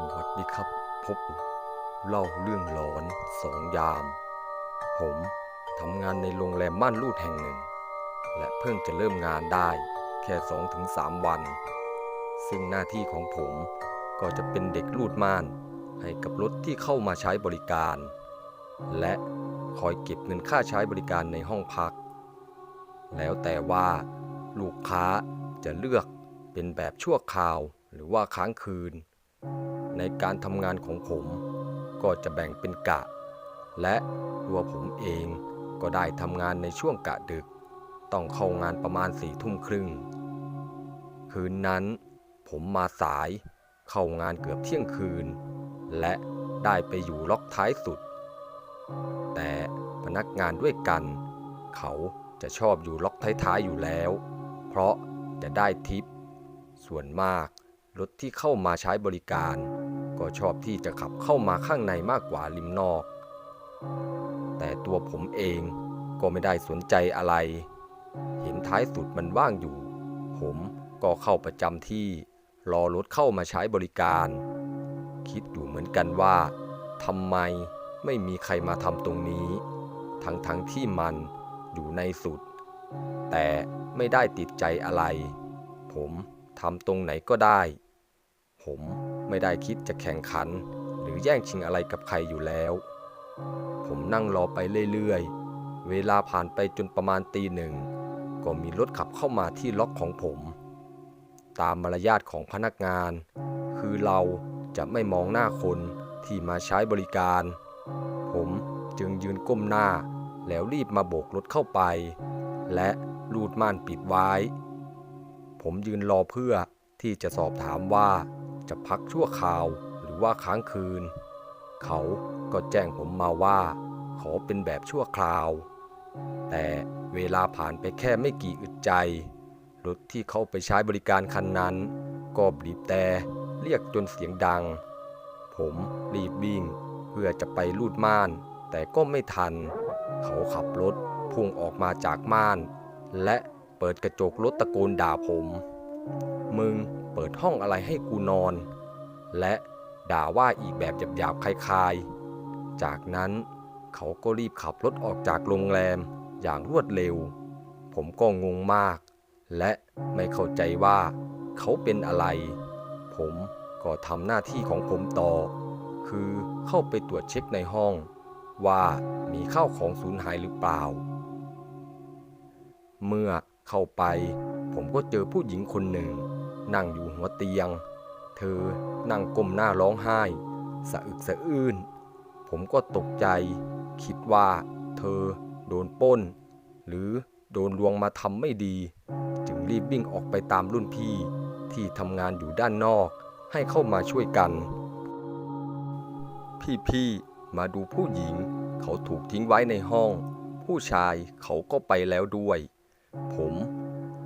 สวัสดีครับ พบเล่าเรื่องหลอนสองยาม ผมทำงานในโรงแรมม่านรูดแห่งหนึ่ง และเพิ่งจะเริ่มงานได้แค่2-3ถึงสามวัน ซึ่งหน้าที่ของผมก็จะเป็นเด็กรูดม่านให้กับรถที่เข้ามาใช้บริการ และคอยเก็บเงินค่าใช้บริการในห้องพัก แล้วแต่ว่าลูกค้าจะเลือกเป็นแบบชั่วคราวหรือว่าค้างคืน ในการทำงานของผมก็จะแบ่งเป็นกะ และตัวผมเองก็ได้ทำงานในช่วงกะดึก ต้องเข้างานประมาณสี่ทุ่มครึ่ง คืนนั้นผมมาสายเข้างานเกือบเที่ยงคืน และได้ไปอยู่ล็อกท้ายสุด แต่พนักงานด้วยกัน เขาจะชอบอยู่ล็อกท้ายๆอยู่แล้ว เพราะจะได้ทิป ส่วนมากรถที่เข้ามาใช้บริการ ก็ชอบที่จะขับเข้ามาข้างในมากกว่าริมนอก แต่ตัวผมเองก็ไม่ได้สนใจอะไร เห็นท้ายสุดมันว่างอยู่ ผมก็เข้าประจำที่รอรถเข้ามาใช้บริการ คิดอยู่เหมือนกันว่าทำไมไม่มีใครมาทำตรงนี้ ทั้งทั้งๆที่มันอยู่ในสุด แต่ไม่ได้ติดใจอะไร ผมทำตรงไหนก็ได้ ผม ไม่ได้คิดจะแข่งขัน หรือแย่งชิงอะไรกับใครอยู่แล้ว ผมนั่งรอไปเรื่อยๆ เวลาผ่านไปจนประมาณตีหนึ่ง ก็มีรถขับเข้ามาที่ล็อกของผม ตามมารยาทของพนักงาน คือเราจะไม่มองหน้าคนที่มาใช้บริการ ผมจึงยืนก้มหน้า แล้วรีบมาโบกรถเข้าไป และรูดม่านปิดไว้ ผมยืนรอเพื่อที่จะสอบถามว่า จะพักชั่วคราวหรือว่าค้างคืน เขาก็แจ้งผมมาว่า ขอเป็นแบบชั่วคราว แต่เวลาผ่านไปแค่ไม่กี่อึดใจ รถที่เขาไปใช้บริการคันนั้น ก็บีบแต่เรียกจนเสียงดัง ผมรีบวิ่งเพื่อจะไปลูดม่าน แต่ก็ไม่ทัน เขาขับรถพุ่งออกมาจากม่าน และเปิดกระจกรถตะโกนด่าผม มึง เปิดห้องอะไรให้กูนอน และด่าว่าอีกแบบหยาบๆคลายๆ จากนั้นเขาก็รีบขับรถออกจากโรงแรมอย่างรวดเร็ว ผมก็งงมาก และไม่เข้าใจว่าเขาเป็นอะไร ผมก็ทำหน้าที่ของผมต่อ คือเข้าไปตรวจเช็คในห้อง ว่ามีข้าวของสูญหายหรือเปล่า เมื่อเข้าไป ผมก็เจอผู้หญิงคนหนึ่ง นั่งอยู่หัวเตียง เธอนั่งก้มหน้าร้องไห้ สะอึกสะอื้น ผมก็ตกใจ คิดว่าเธอโดนป้น หรือโดนลวงมาทำไม่ดี จึงรีบวิ่งออกไปตามรุ่นพี่ที่ทำงานอยู่ด้านนอกให้เข้ามาช่วยกัน พี่ๆมาดูผู้หญิง เขาถูกทิ้งไว้ในห้อง ผู้ชายเขาก็ไปแล้วด้วย ผม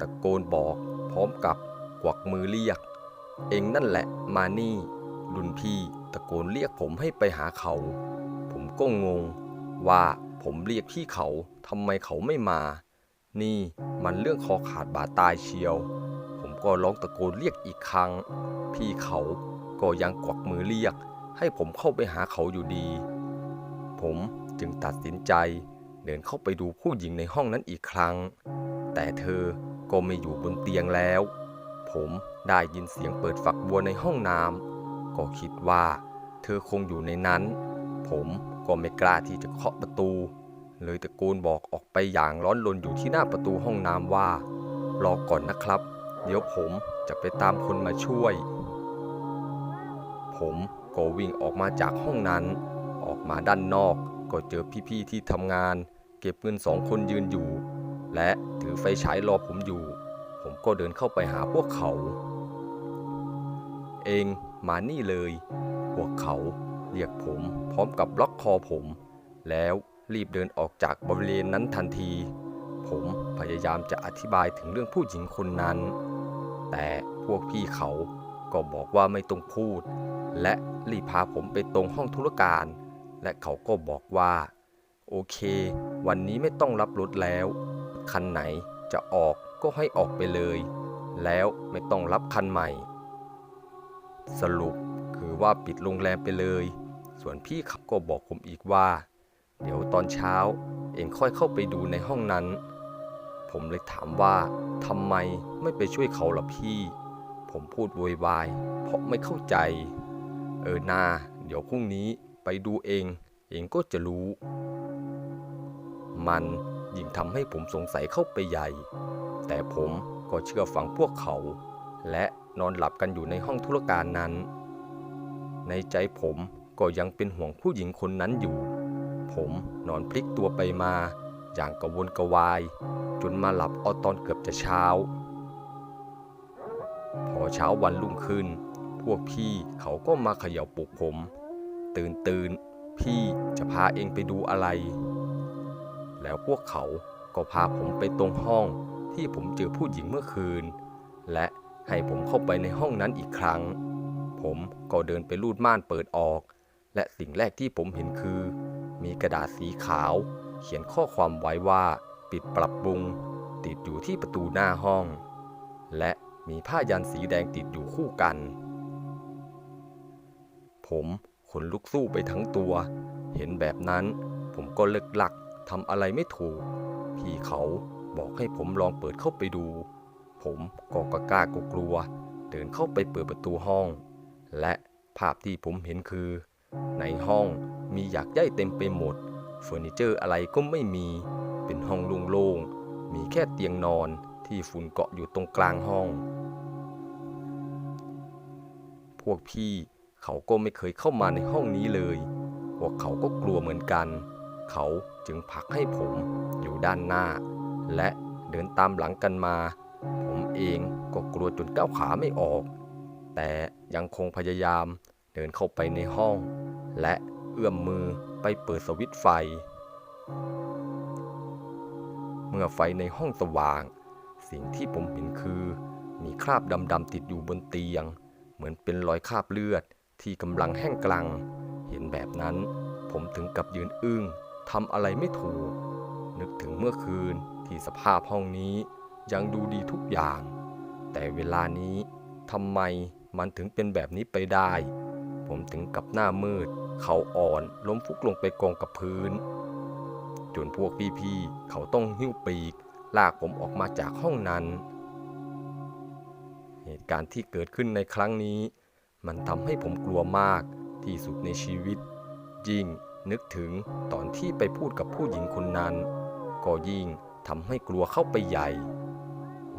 ตะโกนบอกพร้อมกับ กวักมือเรียก เองนั่นแหละมานี่รุ่นพี่ตะโกนเรียกผมให้ไปหาเขา ผมก็งง ว่าผมเรียกพี่เขาทำไมเขาไม่มา นี่มันเรื่องคอขาดบาดตายเชียว ผมก็ร้องตะโกนเรียกอีกครั้ง พี่เขาก็ยังกวักมือเรียก ให้ผมเข้าไปหาเขาอยู่ดี ผมจึงตัดสินใจเดินเข้าไปดูผู้หญิงในห้องนั้นอีกครั้ง แต่เธอก็ไม่อยู่บนเตียงแล้ว ผมได้ยินเสียงเปิดฝักบัวในห้องน้ำก็คิดว่าเธอคงอยู่ในนั้น ผมก็ไม่กล้าที่จะเคาะประตู เลยตะโกนบอกออกไปอย่างร้อนรนอยู่ที่หน้าประตูห้องน้ำว่า รอก่อนนะครับ เดี๋ยวผมจะไปตามคนมาช่วย ผมก็วิ่งออกมาจากห้องนั้น ออกมาด้านนอกก็เจอพี่ๆที่ทำงาน เก็บเงินสองคนยืนอยู่ และถือไฟฉายรอผมอยู่ ก็เดินเข้าไปหาพวกเขา เองมานี่เลย พวกเขาเรียกผมพร้อมกับล็อกคอผม แล้วรีบเดินออกจากบริเวณนั้นทันที ผมพยายามจะอธิบายถึงเรื่องผู้หญิงคนนั้น แต่พวกพี่เขาก็บอกว่าไม่ต้องพูด และรีบพาผมไปตรงห้องธุรการ และเขาก็บอกว่า โอเค วันนี้ไม่ต้องรับรถแล้ว คันไหนจะออก ก็ให้ออกไปเลย แล้วไม่ต้องรับคันใหม่ สรุปคือว่าปิดโรงแรมไปเลย ส่วนพี่เขาก็บอกผมอีกว่า เดี๋ยวตอนเช้าเองค่อยเข้าไปดูในห้องนั้น ผมเลยถามว่าทำไมไม่ไปช่วยเขาล่ะพี่ ผมพูดโวยวาย เพราะไม่เข้าใจ เออนา เดี๋ยวพรุ่งนี้ไปดูเอง เองก็จะรู้ มันยิ่งทำให้ผมสงสัยเข้าไปใหญ่ แต่ผมก็เชื่อฟังพวกเขา และนอนหลับกันอยู่ในห้องธุรการนั้น ในใจผมก็ยังเป็นห่วงผู้หญิงคนนั้นอยู่ ผมนอนพลิกตัวไปมาอย่างกระวนกระวาย จนมาหลับเอาตอนเกือบจะเช้า พอเช้าวันรุ่งขึ้น พวกพี่เขาก็มาเขย่าปลุกผม ตื่นตื่นพี่จะพาเองไปดูอะไร แล้วพวกเขาก็พาผมไปตรงห้อง ที่ผมเจอผู้หญิงเมื่อคืน และให้ผมเข้าไปในห้องนั้นอีกครั้ง ผมก็เดินไปลูดม่านเปิดออก และสิ่งแรกที่ผมเห็นคือ มีกระดาษสีขาว เขียนข้อความไว้ว่าปิดปรับปรุง ติดอยู่ที่ประตูหน้าห้อง และมีผ้ายันสีแดงติดอยู่คู่กัน ผมขนลุกสู้ไปทั้งตัว เห็นแบบนั้น ผมก็เลิกหลักทำอะไรไม่ถูก พี่เขา บอกให้ผมลองเปิดเข้าไปดู ผมก็กล้ากกลัว เดินเข้าไปเปิดประตูห้อง และภาพที่ผมเห็นคือ ในห้องมีหยากใยเต็มไปหมด เฟอร์นิเจอร์อะไรก็ไม่มี เป็นห้องโล่งๆ มีแค่เตียงนอนที่ฝุ่นเกาะอยู่ตรงกลางห้อง พวกพี่เขาก็ไม่เคยเข้ามาในห้องนี้เลย พวกเขาก็กลัวเหมือนกัน เขาจึงผลักให้ผมอยู่ด้านหน้า และเดินตามหลังกันมา ผมเองก็กลัวจนก้าวขาไม่ออก แต่ยังคงพยายามเดินเข้าไปในห้อง และเอื้อมมือไปเปิดสวิตช์ไฟ เมื่อไฟในห้องสว่าง สิ่งที่ผมเห็นคือมีคราบดำๆติดอยู่บนเตียง เหมือนเป็นรอยคราบเลือดที่กำลังแห้งกลัง เห็นแบบนั้น ผมถึงกับยืนอึ้งทำอะไรไม่ถูก นึกถึงเมื่อคืน ที่สภาพห้องนี้ยังดูดีทุกอย่าง แต่เวลานี้ทำไมมันถึงเป็นแบบนี้ไปได้ ผมถึงกับหน้ามืด เขาอ่อนล้มฟุกลงไปกองกับพื้น จนพวกพี่ๆเขาต้องหิ้วปีก ลากผมออกมาจากห้องนั้น เหตุการณ์ที่เกิดขึ้นในครั้งนี้ มันทำให้ผมกลัวมากที่สุดในชีวิต ยิ่งนึกถึงตอนที่ไปพูดกับผู้หญิงคนนั้น ก็ยิ่ง ทำให้กลัวเข้าไปใหญ่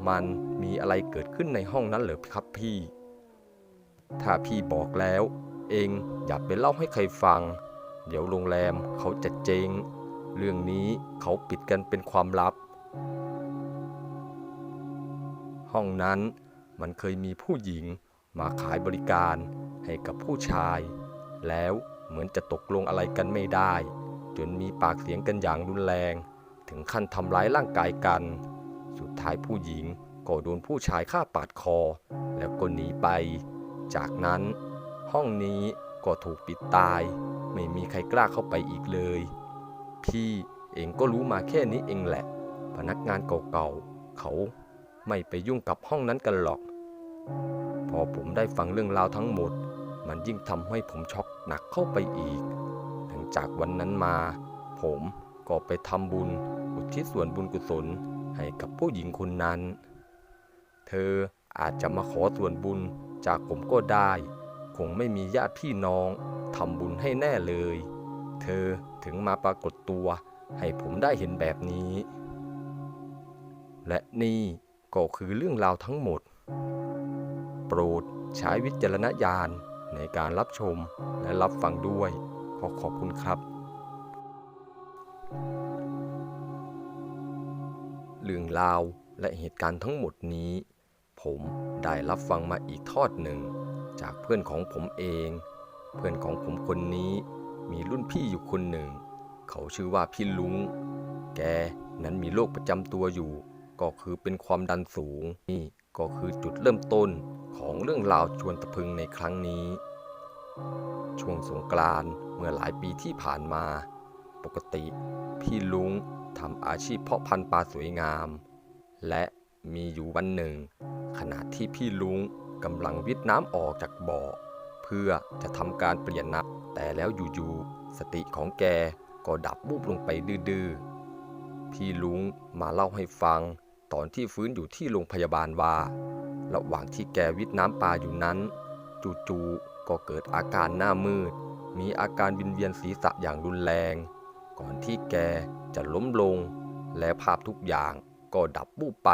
มันมีอะไรเกิดขึ้นในห้องนั้นเหรอครับพี่ ถ้าพี่บอกแล้ว เองอย่าไปเล่าให้ใครฟัง เดี๋ยวโรงแรมเขาจะเจง เรื่องนี้เขาปิดกันเป็นความลับ ห้องนั้นมันเคยมีผู้หญิงมาขายบริการให้กับผู้ชาย แล้วเหมือนจะตกลงอะไรกันไม่ได้ จนมีปากเสียงกันอย่างรุนแรง ถึงขั้นทำร้ายร่างกายกัน สุดท้ายผู้หญิงก็โดนผู้ชายฆ่าปาดคอ แล้วก็หนีไป จากนั้น ห้องนี้ก็ถูกปิดตาย ไม่มีใครกล้าเข้าไปอีกเลย พี่เองก็รู้มาแค่นี้เองแหละ พนักงานเก่าๆเขาไม่ไปยุ่งกับห้องนั้นกันหรอก พอผมได้ฟังเรื่องราวทั้งหมด มันยิ่งทำให้ผมช็อกหนักเข้าไปอีก หลังจากวันนั้นมา ผมก็ไปทำบุญ อุทิศส่วนบุญกุศลให้กับผู้หญิงคนนั้น เธออาจจะมาขอส่วนบุญจากผมก็ได้ คงไม่มีญาติพี่น้องทำบุญให้แน่เลย เธอถึงมาปรากฏตัวให้ผมได้เห็นแบบนี้ และนี่ก็คือเรื่องราวทั้งหมด โปรดใช้วิจารณญาณในการรับชมและรับฟังด้วย ขอขอบคุณครับ เรื่องราวและเหตุการณ์ทั้งหมดนี้ ผมได้รับฟังมาอีกทอดหนึ่ง จากเพื่อนของผมเอง เพื่อนของผมคนนี้มีรุ่นพี่อยู่คนหนึ่ง เขาชื่อว่าพี่ลุง แกนั้นมีโรคประจำตัวอยู่ ก็คือเป็นความดันสูง นี่ก็คือจุดเริ่มต้นของเรื่องราวชวนตะพึงในครั้งนี้ ช่วงสงกรานต์เมื่อหลายปีที่ผ่านมา ปกติ พี่ลุง ทำอาชีพเพาะพันธุ์ปลาสวยงาม และมีอยู่วันหนึ่ง ขณะที่พี่ลุงกำลังวิทน้ำออกจากบ่อ เพื่อจะทำการเปลี่ยนนักแต่แล้วอยู่ๆสติของแกก็ดับบูบลงไปดื้อๆพี่ลุงมาเล่าให้ฟัง ตอนที่ฟื้นอยู่ที่โรงพยาบาลว่า ระหว่างที่แกวิทน้ำปลาอยู่นั้น จู่ๆก็เกิดอาการหน้ามืด มีอาการวินเวียนศีรษะอย่างรุนแรง ก่อนที่แกจะล้มลง และภาพทุกอย่างก็ดับบูบไป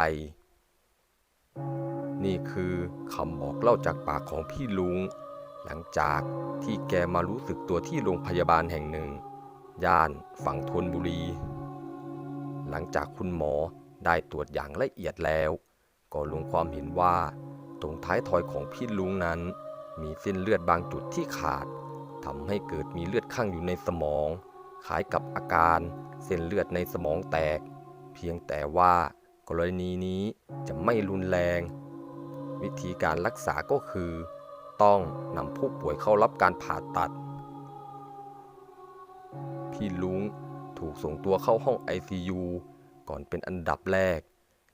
นี่คือคำบอกเล่าจากปากของพี่ลุง หลังจากที่แกมารู้สึกตัวที่โรงพยาบาลแห่งหนึ่ง ย่านฝั่งธนบุรี หลังจากคุณหมอได้ตรวจอย่างละเอียดแล้ว ก็ลงความเห็นว่า ตรงท้ายทอยของพี่ลุงนั้น มีเส้นเลือดบางจุดที่ขาดทำให้เกิดมีเลือดข้างอยู่ในสมอง คล้ายกับอาการเส้นเลือดในสมองแตก เพียงแต่ว่ากรณีนี้จะไม่รุนแรง วิธีการรักษาก็คือ ต้องนำผู้ป่วยเข้ารับการผ่าตัด พี่ลุงถูกส่งตัวเข้าห้อง ICU ก่อนเป็นอันดับแรก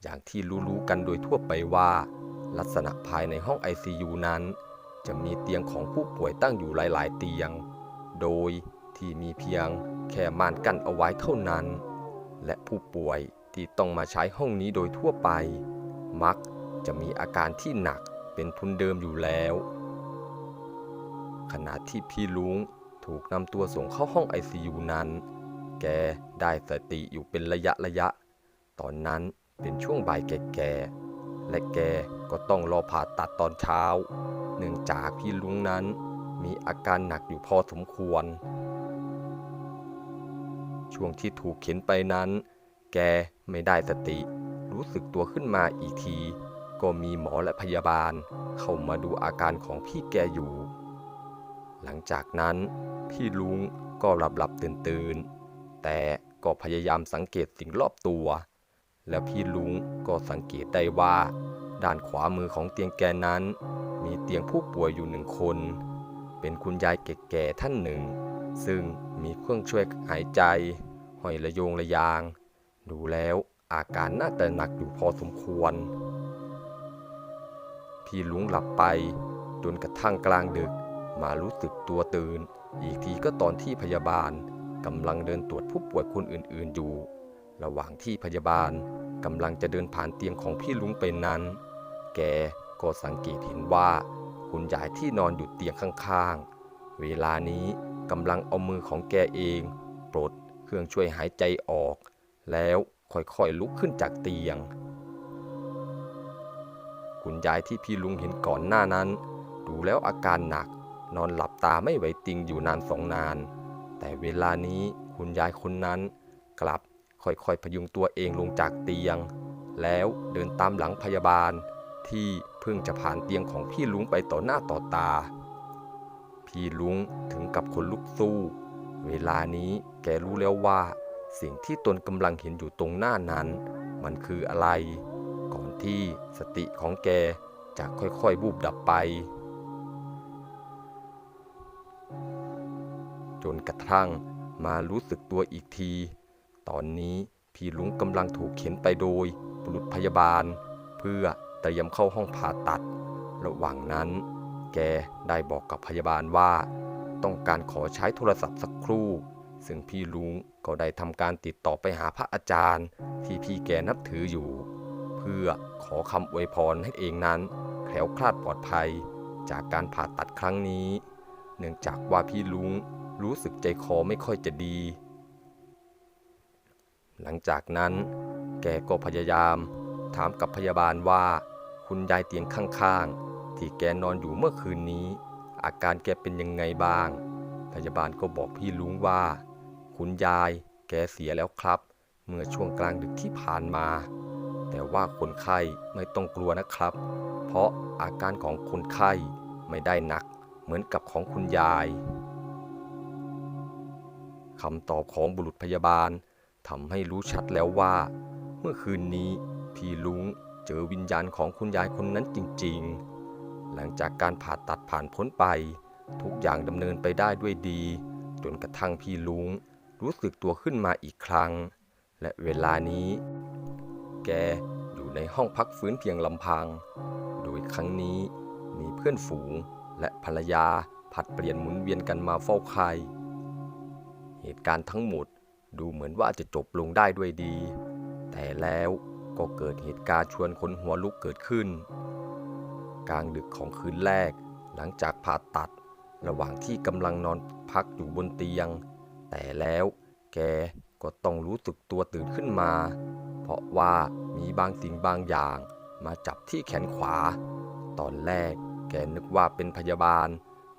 อย่างที่รู้ๆกันโดยทั่วไปว่า ลักษณะภายในห้อง ICU นั้น จะมีเตียงของผู้ป่วยตั้งอยู่หลาย ๆ เตียง โดย ที่มีเพียงแค่ม่านกั้นเอาไว้เท่านั้น และผู้ป่วยที่ต้องมาใช้ห้องนี้โดยทั่วไป มักจะมีอาการที่หนักเป็นทุนเดิมอยู่แล้ว ขณะที่พี่ลุงถูกนำตัวส่งเข้าห้อง ICU นั้น แกได้สติอยู่เป็นระยะระยะ ตอนนั้นเป็นช่วงบ่ายแก่ๆและแกก็ต้องรอผ่าตัดตอนเช้า เนื่องจากพี่ลุงนั้น มีอาการหนักอยู่พอสมควร ช่วงที่ถูกเข็นไปนั้น แกไม่ได้สติ รู้สึกตัวขึ้นมาอีกที ก็มีหมอและพยาบาล เข้ามาดูอาการของพี่แกอยู่ หลังจากนั้นพี่ลุงก็หลับหลับตื่นตื่นๆแต่ก็พยายามสังเกตสิ่งรอบตัว และพี่ลุงก็สังเกตได้ว่า ด้านขวามือของเตียงแกนั้น มีเตียงผู้ป่วยอยู่หนึ่งคน เป็นคุณยายแก่ๆท่านหนึ่ง ซึ่งมีเครื่องช่วยหายใจห้อยระโยงระยาง ดูแล้วอาการน่าจะหนักอยู่พอสมควร พี่ลุงหลับไปจนกระทั่งกลางดึกมารู้สึกตัวตื่น อีกทีก็ตอนที่พยาบาลกำลังเดินตรวจผู้ป่วยคนอื่นๆอยู่ ระหว่างที่พยาบาลกำลังจะเดินผ่านเตียงของพี่ลุงไปนั้น แกก็สังเกตเห็นว่า คุณยายที่นอนอยู่เตียงข้างๆ เวลานี้กำลังเอามือของแกเองปลดเครื่องช่วยหายใจออก แล้วค่อยๆลุกขึ้นจากเตียง คุณยายที่พี่ลุงเห็นก่อนหน้านั้น ดูแล้วอาการหนัก นอนหลับตาไม่ไหวติงอยู่นานสองนาน แต่เวลานี้คุณยายคนนั้น กลับค่อยๆพยุงตัวเองลงจากเตียง แล้วเดินตามหลังพยาบาลที่ พิ่งจะผ่านเตียงของพี่ลุงไปต่อหน้าต่อตา พี่ลุงถึงกับคนลุกสู้ เวลานี้แกรู้แล้วว่า สิ่งที่ตนกำลังเห็นอยู่ตรงหน้านั้น มันคืออะไร ก่อนที่สติของแกจะค่อยๆบูบดับไป จนกระทั่งมารู้สึกตัวอีกที ตอนนี้พี่ลุงกำลังถูกเข็นไปโดยบุรุษพยาบาล เพื่อ ตรียมเข้าห้องผ่าตัด ระหว่างนั้น แกได้บอกกับพยาบาลว่า ต้องการขอใช้โทรศัพท์สักครู่ ซึ่งพี่ลุงก็ได้ทำการติดต่อไปหาพระอาจารย์ ที่พี่แกนับถืออยู่ เพื่อขอคำอวยพรให้เองนั้นแคล้วคลาดปลอดภัย จากการผ่าตัดครั้งนี้ เนื่องจากว่าพี่ลุงรู้สึกใจคอไม่ค่อยจะดี หลังจากนั้น แกก็พยายามถามกับพยาบาลว่า คุณยายเตียงข้างๆ ที่แกนอนอยู่เมื่อคืนนี้ อาการแกเป็นยังไงบ้าง พยาบาลก็บอกพี่ลุงว่า คุณยายแกเสียแล้วครับ เมื่อช่วงกลางดึกที่ผ่านมา แต่ว่าคนไข้ไม่ต้องกลัวนะครับ เพราะอาการของคนไข้ไม่ได้หนักเหมือนกับของคุณยายคำตอบของบุรุษพยาบาลทำให้รู้ชัดแล้วว่า เมื่อคืนนี้พี่ลุง เจอวิญญาณของคุณยายคนนั้นจริงๆ หลังจากการผ่าตัดผ่านพ้นไป ทุกอย่างดำเนินไปได้ด้วยดี จนกระทั่งพี่ลุงรู้สึกตัวขึ้นมาอีกครั้ง และเวลานี้ แกอยู่ในห้องพักฟื้นเพียงลำพัง โดยครั้งนี้มีเพื่อนฝูงและภรรยาผัดเปลี่ยนหมุนเวียนกันมาเฝ้าไข่เหตุการณ์ทั้งหมดดูเหมือนว่าจะจบลงได้ด้วยดี แต่แล้ว ก็เกิดเหตุการณ์ชวนคนหัวลุกเกิดขึ้น กลางดึกของคืนแรก หลังจากผ่าตัด ระหว่างที่กำลังนอนพักอยู่บนเตียง แต่แล้วแกก็ต้องรู้สึกตัวตื่นขึ้นมา เพราะว่ามีบางสิ่งบางอย่างมาจับที่แขนขวา ตอนแรกแกนึกว่าเป็นพยาบาล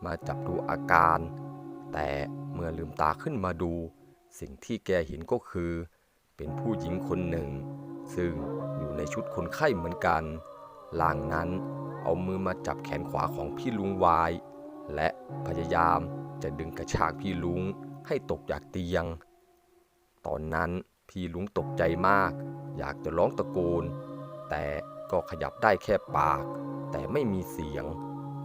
มาจับดูอาการ แต่เมื่อลืมตาขึ้นมาดู สิ่งที่แกเห็นก็คือ เป็นผู้หญิงคนหนึ่ง ซึ่งอยู่ในชุดคนไข้เหมือนกันล่างนั้นเอามือมาจับแขนขวาของพี่ลุงวาย และพยายามจะดึงกระชากพี่ลุงให้ตกจากเตียง ตอนนั้นพี่ลุงตกใจมาก อยากจะร้องตะโกน แต่ก็ขยับได้แค่ปาก แต่ไม่มีเสียง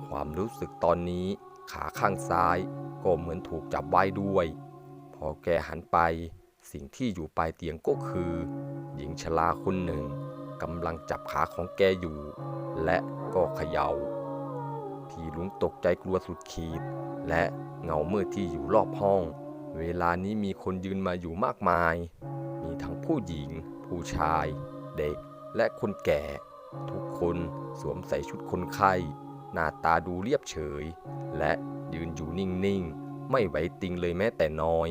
ความรู้สึกตอนนี้ขาข้างซ้ายก็เหมือนถูกจับไว้ด้วย พอแกหันไปสิ่งที่อยู่ปลายเตียงก็คือ หญิงชราคนหนึ่งกำลังจับขาของแกอยู่ และก็เขยา่าพี่ลุงตกใจกลัวสุดขีด และเงามืดที่อยู่รอบห้อง เวลานี้มีคนยืนมาอยู่มากมาย มีทั้งผู้หญิง ผู้ชาย เด็ก และคนแก่ ทุกคนสวมใส่ชุดคนไข้ หน้าตาดูเรียบเฉย และยืนอยู่นิ่งๆ ไม่ไหวติงเลยแม้แต่น้อย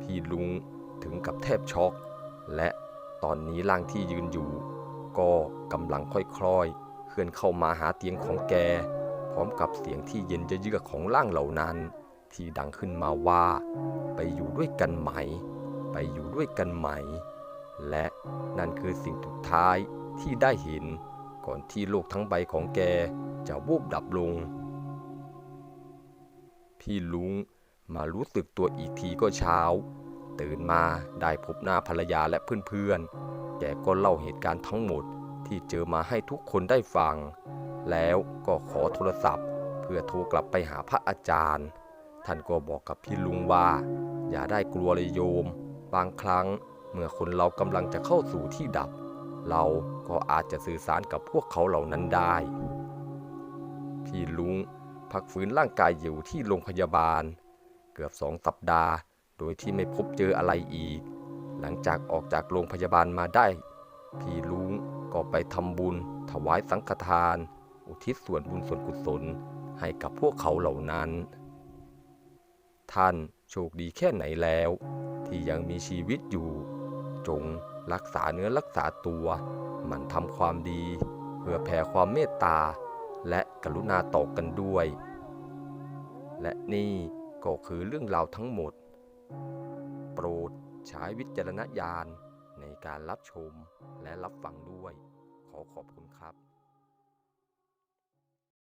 พี่ลุง กับแทบช็อก และตอนนี้ร่างที่ยืนอยู่ ก็กำลังค่อยๆ เคลื่อนเข้ามาหาเตียงของแก พร้อมกับเสียงที่เย็นจะเยือกของร่างเหล่านั้น ที่ดังขึ้นมาว่า ไปอยู่ด้วยกันไหม ไปอยู่ด้วยกันไหม และนั่นคือสิ่งสุดท้ายที่ได้เห็น ก่อนที่โลกทั้งใบของแกจะวูบดับลง พี่ลุงมารู้สึกตัวอีกทีก็เช้า ตื่นมาได้พบหน้าภรรยาและเพื่อนๆ แกก็เล่าเหตุการณ์ทั้งหมดที่เจอมาให้ทุกคนได้ฟัง แล้วก็ขอโทรศัพท์ เพื่อโทรกลับไปหาพระอาจารย์ ท่านก็บอกกับพี่ลุงว่า อย่าได้กลัวเลยโยม บางครั้งเมื่อคนเรากำลังจะเข้าสู่ที่ดับ เราก็อาจจะสื่อสารกับพวกเขาเหล่านั้นได้ พี่ลุงพักฟื้นร่างกายอยู่ที่โรงพยาบาล เกือบสองสัปดาห์ โดยที่ไม่พบเจออะไรอีก หลังจากออกจากโรงพยาบาลมาได้ พี่ลุงก็ไปทำบุญ ถวายสังฆทาน อุทิศส่วนบุญส่วนกุศล ให้กับพวกเขาเหล่านั้น ท่านโชคดีแค่ไหนแล้ว ที่ยังมีชีวิตอยู่ จงรักษาเนื้อรักษาตัวมันทำความดี เพื่อแผ่ความเมตตา และกรุณาต่อกันด้วย และนี่ก็คือเรื่องราวทั้งหมด โปรดใช้วิจารณญาณในการรับชมและรับฟังด้วย ขอขอบคุณครับ